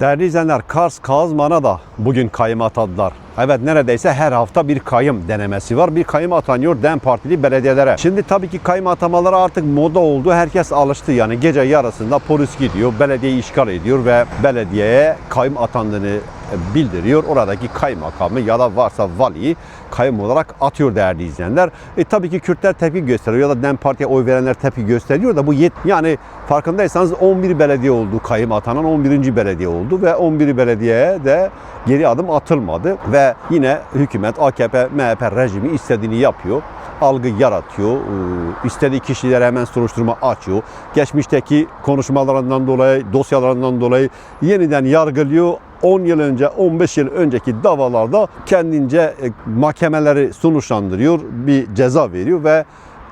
Değerli izleyenler, Kars Kazman'a da bugün kayım atadılar. Evet neredeyse her hafta bir kayım denemesi var. Bir kayım atanıyor DEM Partili belediyelere. Şimdi tabii ki kayım atamaları artık moda oldu. Herkes alıştı yani. Gece yarısında polis gidiyor, belediyeyi işgal ediyor ve belediyeye kayım atandığını bildiriyor. Oradaki kaymakamı ya da varsa valiyi kayım olarak atıyor değerli izleyenler. E, tabii ki Kürtler tepki gösteriyor ya da DEM Parti'ye oy verenler tepki gösteriyor da bu yet yani farkındaysanız 11 belediye oldu kayım atanan 11. belediye oldu ve 11 belediyeye de geri adım atılmadı ve yine hükümet AKP MHP rejimi istediğini yapıyor algı yaratıyor. Ee, istediği kişilere hemen soruşturma açıyor. Geçmişteki konuşmalarından dolayı, dosyalarından dolayı yeniden yargılıyor. 10 yıl önce, 15 yıl önceki davalarda kendince e, mahkemeleri sonuçlandırıyor, bir ceza veriyor ve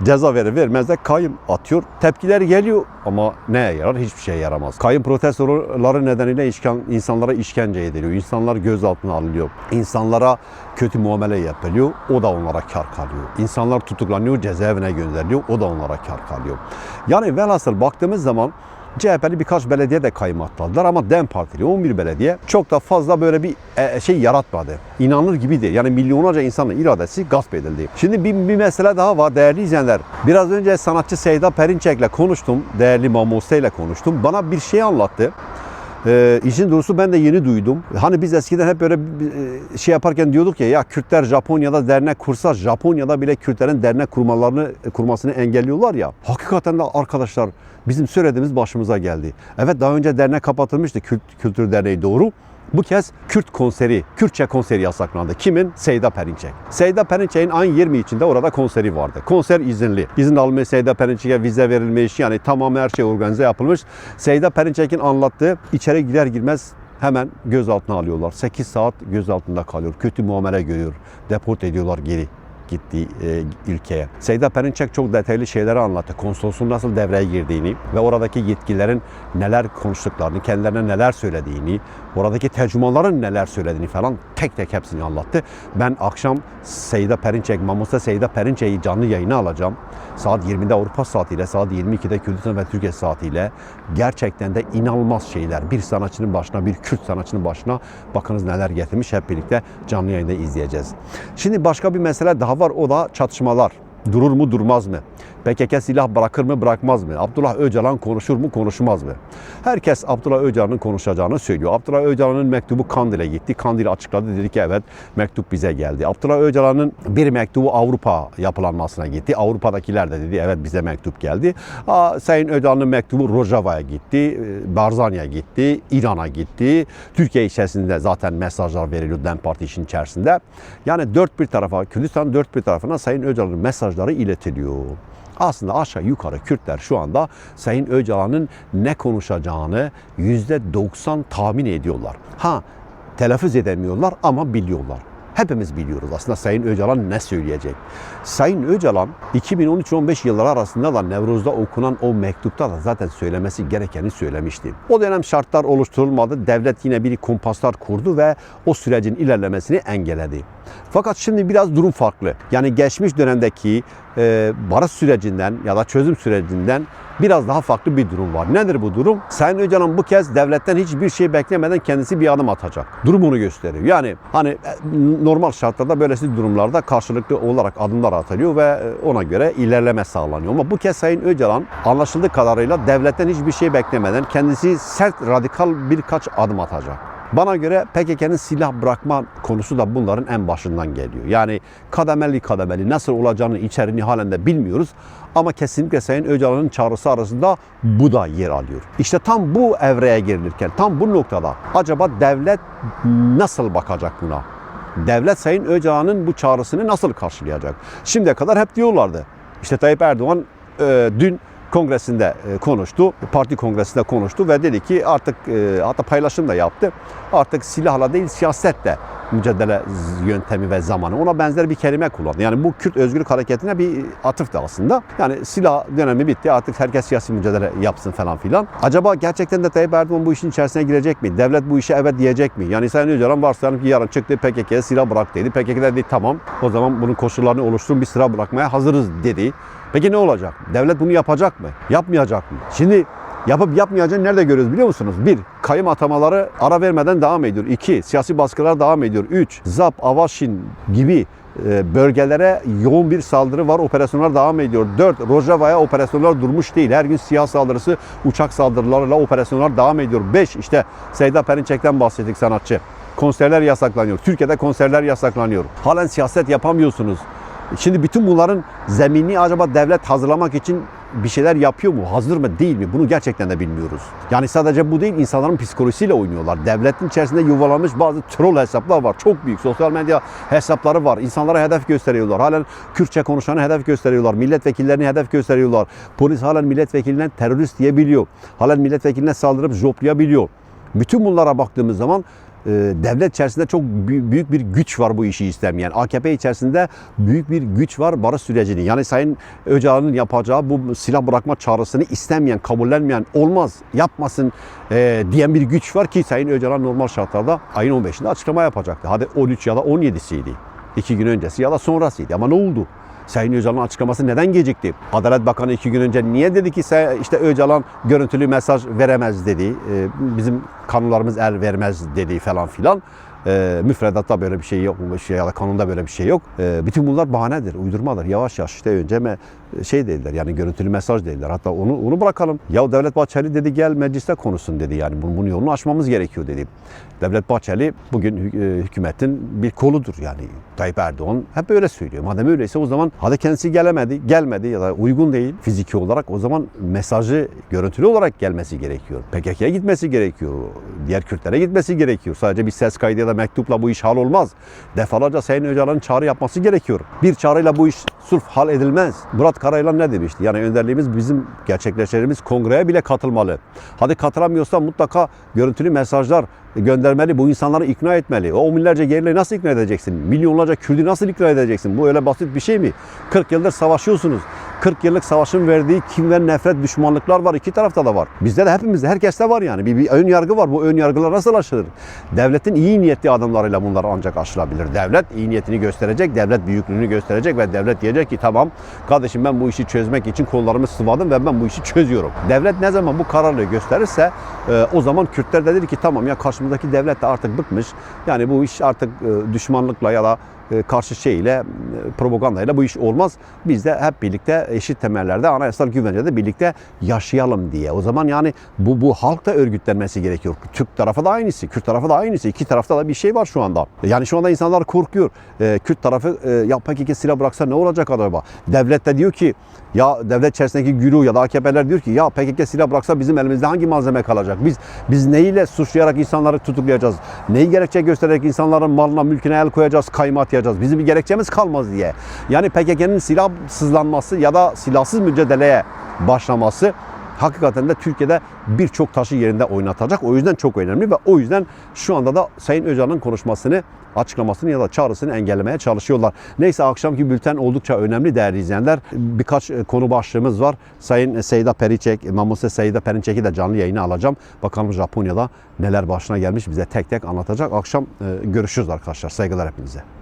ceza verir vermez de kayım atıyor. Tepkiler geliyor ama neye yarar? Hiçbir şeye yaramaz. Kayım protestoları nedeniyle işken, insanlara işkence ediliyor. İnsanlar gözaltına alınıyor. İnsanlara kötü muamele yapılıyor. O da onlara kar kalıyor. İnsanlar tutuklanıyor, cezaevine gönderiliyor. O da onlara kar kalıyor. Yani velhasıl baktığımız zaman CHP'li birkaç belediye de atladılar ama DEM Partili 11 belediye çok da fazla böyle bir e, şey yaratmadı. İnanılır gibi değil. Yani milyonlarca insanın iradesi gasp edildi. Şimdi bir, bir mesele daha var değerli izleyenler. Biraz önce sanatçı Seyda Perinçek'le konuştum. Değerli Mamose ile konuştum. Bana bir şey anlattı. Ee, işin doğrusu ben de yeni duydum. Hani biz eskiden hep böyle e, şey yaparken diyorduk ya ya Kürtler Japonya'da dernek kursa Japonya'da bile Kürtlerin dernek kurmalarını kurmasını engelliyorlar ya. Hakikaten de arkadaşlar bizim söylediğimiz başımıza geldi. Evet daha önce dernek kapatılmıştı Kürt Kültür Derneği doğru. Bu kez Kürt konseri, Kürtçe konseri yasaklandı. Kimin? Seyda Perinçek. Seyda Perinçek'in ayın 20 içinde orada konseri vardı. Konser izinli. İzin almış Seyda Perinçek'e vize verilmiş. Yani tamam her şey organize yapılmış. Seyda Perinçek'in anlattığı içeri girer girmez hemen gözaltına alıyorlar. 8 saat gözaltında kalıyor. Kötü muamele görüyor. Deport ediyorlar geri gittiği e, ülkeye. Seyda Perinçek çok detaylı şeyleri anlattı. Konsolosluğun nasıl devreye girdiğini ve oradaki yetkililerin neler konuştuklarını, kendilerine neler söylediğini, oradaki tercümanların neler söylediğini falan tek tek hepsini anlattı. Ben akşam Seyda Perinçek, Mamusa Seyda Perinçek'i canlı yayına alacağım. Saat 20'de Avrupa saatiyle, saat 22'de Kürdistan ve Türkiye saatiyle gerçekten de inanılmaz şeyler. Bir sanatçının başına, bir Kürt sanatçının başına bakınız neler getirmiş hep birlikte canlı yayında izleyeceğiz. Şimdi başka bir mesele daha var o da çatışmalar. Durur mu durmaz mı? PKK silah bırakır mı bırakmaz mı? Abdullah Öcalan konuşur mu konuşmaz mı? Herkes Abdullah Öcalan'ın konuşacağını söylüyor. Abdullah Öcalan'ın mektubu Kandil'e gitti. Kandil açıkladı dedi ki evet mektup bize geldi. Abdullah Öcalan'ın bir mektubu Avrupa yapılanmasına gitti. Avrupa'dakiler de dedi evet bize mektup geldi. Aa, Sayın Öcalan'ın mektubu Rojava'ya gitti. Barzani'ye gitti. İran'a gitti. Türkiye içerisinde zaten mesajlar veriliyor DEM Parti işin içerisinde. Yani dört bir tarafa, Kürdistan dört bir tarafına Sayın Öcalan'ın mesajları iletiliyor. Aslında aşağı yukarı Kürtler şu anda Sayın Öcalan'ın ne konuşacağını %90 tahmin ediyorlar. Ha telaffuz edemiyorlar ama biliyorlar. Hepimiz biliyoruz aslında Sayın Öcalan ne söyleyecek. Sayın Öcalan 2013-15 yılları arasında da Nevruz'da okunan o mektupta da zaten söylemesi gerekeni söylemişti. O dönem şartlar oluşturulmadı. Devlet yine bir kumpaslar kurdu ve o sürecin ilerlemesini engelledi. Fakat şimdi biraz durum farklı. Yani geçmiş dönemdeki e, barış sürecinden ya da çözüm sürecinden biraz daha farklı bir durum var. Nedir bu durum? Sayın Öcalan bu kez devletten hiçbir şey beklemeden kendisi bir adım atacak. Durum bunu gösteriyor. Yani hani e, normal şartlarda böylesi durumlarda karşılıklı olarak adımlar atılıyor ve e, ona göre ilerleme sağlanıyor. Ama bu kez Sayın Öcalan anlaşıldığı kadarıyla devletten hiçbir şey beklemeden kendisi sert radikal birkaç adım atacak. Bana göre PKK'nın silah bırakma konusu da bunların en başından geliyor. Yani kademeli kademeli nasıl olacağını içeriğini halen de bilmiyoruz. Ama kesinlikle Sayın Öcalan'ın çağrısı arasında bu da yer alıyor. İşte tam bu evreye girilirken, tam bu noktada acaba devlet nasıl bakacak buna? Devlet Sayın Öcalan'ın bu çağrısını nasıl karşılayacak? Şimdiye kadar hep diyorlardı. İşte Tayyip Erdoğan e, dün kongresinde e, konuştu, parti kongresinde konuştu ve dedi ki artık e, hatta paylaşım da yaptı. Artık silahla değil siyasetle mücadele yöntemi ve zamanı. Ona benzer bir kelime kullandı. Yani bu Kürt özgürlük hareketine bir atıftı aslında. Yani silah dönemi bitti artık herkes siyasi mücadele yapsın falan filan. Acaba gerçekten de Tayyip Erdoğan bu işin içerisine girecek mi? Devlet bu işe evet diyecek mi? Yani Sayın Öcalan varsayalım ki yarın çıktı PKK'ya silah bırak dedi. PKK dedi tamam o zaman bunun koşullarını oluşturun bir silah bırakmaya hazırız dedi. Peki ne olacak? Devlet bunu yapacak mı? Yapmayacak mı? Şimdi Yapıp yapmayacağını nerede görüyoruz biliyor musunuz? Bir, kayım atamaları ara vermeden devam ediyor. İki, siyasi baskılar devam ediyor. Üç, ZAP, Avaşin gibi e, bölgelere yoğun bir saldırı var. Operasyonlar devam ediyor. 4. Rojava'ya operasyonlar durmuş değil. Her gün siyah saldırısı, uçak saldırılarıyla operasyonlar devam ediyor. 5. işte Seyda Perinçek'ten bahsettik sanatçı. Konserler yasaklanıyor. Türkiye'de konserler yasaklanıyor. Halen siyaset yapamıyorsunuz. Şimdi bütün bunların zeminini acaba devlet hazırlamak için bir şeyler yapıyor mu? Hazır mı değil mi? Bunu gerçekten de bilmiyoruz. Yani sadece bu değil insanların psikolojisiyle oynuyorlar. Devletin içerisinde yuvalanmış bazı troll hesaplar var. Çok büyük sosyal medya hesapları var. İnsanlara hedef gösteriyorlar. Halen Kürtçe konuşanı hedef gösteriyorlar. Milletvekillerini hedef gösteriyorlar. Polis halen milletvekiline terörist diyebiliyor. Halen milletvekiline saldırıp joplayabiliyor. Bütün bunlara baktığımız zaman devlet içerisinde çok bü- büyük bir güç var bu işi istemeyen. AKP içerisinde büyük bir güç var barış sürecini. Yani Sayın Öcalan'ın yapacağı bu silah bırakma çağrısını istemeyen, kabullenmeyen, olmaz, yapmasın e, diyen bir güç var ki Sayın Öcalan normal şartlarda ayın 15'inde açıklama yapacaktı. Hadi 13 ya da 17'siydi. İki gün öncesi ya da sonrasıydı. Ama ne oldu? Sayın Öcalan'ın açıklaması neden gecikti? Adalet Bakanı iki gün önce niye dedi ki "Say- işte Öcalan görüntülü mesaj veremez dedi. Ee, Bizim kanunlarımız el vermez dedi falan filan. Ee, müfredatta böyle bir şey yok şey ya da kanunda böyle bir şey yok. Ee, bütün bunlar bahanedir, uydurmadır. Yavaş yavaş işte önce şey dediler yani görüntülü mesaj dediler. Hatta onu onu bırakalım. Ya Devlet Bahçeli dedi gel mecliste konuşsun dedi. Yani bunun, bunun yolunu açmamız gerekiyor dedi. Devlet Bahçeli bugün e, hükümetin bir koludur yani. Tayyip Erdoğan hep öyle söylüyor. Madem öyleyse o zaman hadi kendisi gelemedi, gelmedi ya da uygun değil fiziki olarak o zaman mesajı görüntülü olarak gelmesi gerekiyor. PKK'ya gitmesi gerekiyor. Diğer Kürtlere gitmesi gerekiyor. Sadece bir ses kaydı ya da mektupla bu iş hal olmaz. Defalarca Sayın Öcalan'ın çağrı yapması gerekiyor. Bir çağrıyla bu iş sırf hal edilmez. Murat Karayılan ne demişti? Yani önderliğimiz bizim gerçekleştirdiğimiz kongreye bile katılmalı. Hadi katılamıyorsa mutlaka görüntülü mesajlar göndermeli. Bu insanları ikna etmeli. O on binlerce yerli nasıl ikna edeceksin? Milyonlarca Kürt'ü nasıl ikna edeceksin? Bu öyle basit bir şey mi? 40 yıldır savaşıyorsunuz. 40 yıllık savaşın verdiği kim ve nefret, düşmanlıklar var. iki tarafta da var. Bizde de hepimizde, herkeste var yani. Bir, bir ön yargı var. Bu ön yargılar nasıl aşılır? Devletin iyi niyetli adımlarıyla bunlar ancak aşılabilir. Devlet iyi niyetini gösterecek, devlet büyüklüğünü gösterecek ve devlet diyecek ki tamam kardeşim ben bu işi çözmek için kollarımı sıvadım ve ben bu işi çözüyorum. Devlet ne zaman bu kararlılığı gösterirse e, o zaman Kürtler de dedi ki tamam ya karşımızdaki devlet de artık bıkmış. Yani bu iş artık e, düşmanlıkla ya da karşı şeyle e, propagandayla bu iş olmaz. Biz de hep birlikte eşit temellerde anayasal güvencede birlikte yaşayalım diye. O zaman yani bu bu halk da örgütlenmesi gerekiyor. Türk tarafı da aynısı, Kürt tarafı da aynısı. İki tarafta da bir şey var şu anda. Yani şu anda insanlar korkuyor. E, Kürt tarafı e, ya PKK silah bıraksa ne olacak acaba? Devlet de diyor ki ya devlet içerisindeki güruh ya da AKP'ler diyor ki ya PKK silah bıraksa bizim elimizde hangi malzeme kalacak? Biz biz neyle suçlayarak insanları tutuklayacağız? Neyi gerekçe göstererek insanların malına, mülküne el koyacağız, kayma atacağız? Bizim bir gerekçemiz kalmaz diye. Yani PKK'nın silahsızlanması ya da silahsız mücadeleye başlaması hakikaten de Türkiye'de birçok taşı yerinde oynatacak. O yüzden çok önemli ve o yüzden şu anda da Sayın Öcalan'ın konuşmasını, açıklamasını ya da çağrısını engellemeye çalışıyorlar. Neyse akşamki bülten oldukça önemli değerli izleyenler. Birkaç e, konu başlığımız var. Sayın Seyda Periçek, Mamuse Seyda Periçek'i de canlı yayına alacağım. Bakalım Japonya'da neler başına gelmiş bize tek tek anlatacak. Akşam e, görüşürüz arkadaşlar. Saygılar hepinize.